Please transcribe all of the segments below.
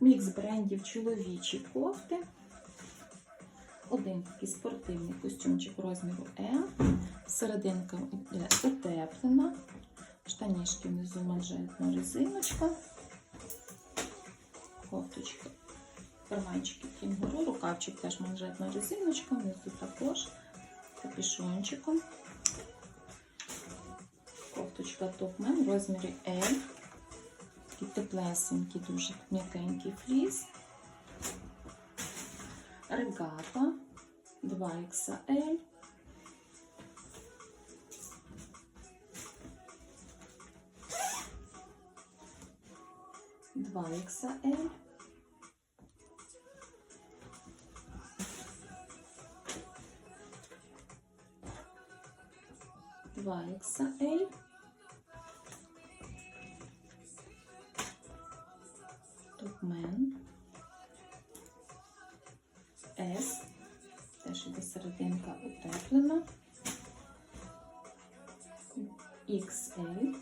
Мікс брендів чоловічі кофти. Один такий спортивний костюмчик розміру М. Серединка йде утеплена. Штанішки внизу манжетна резиночка. Кофточка. Карманчики кінгуру, рукавчик теж манжетна резиночка, внизу також капюшончиком. Кофточка топмен в розмірі L. Такий теплесенький, дуже м'якенький фліс. Регата 2XL. Два XL. Два XL. Топмен. S. Теж іде серединка утеплена. XL.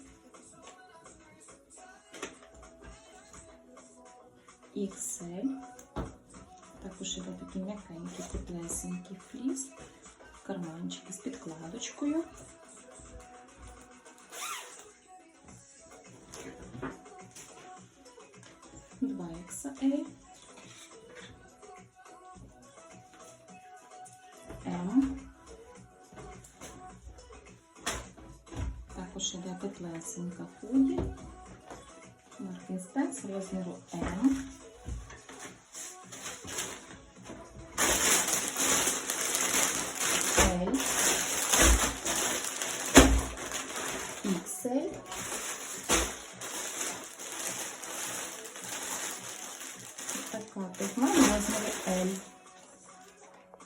XL. Також іде такий м'якенький, теплесенький фліс. Карманчики з підкладочкою. Два XL. М. Також іде теплесенька худі. Спенс розміру М. L. пускати. У мене розмір L.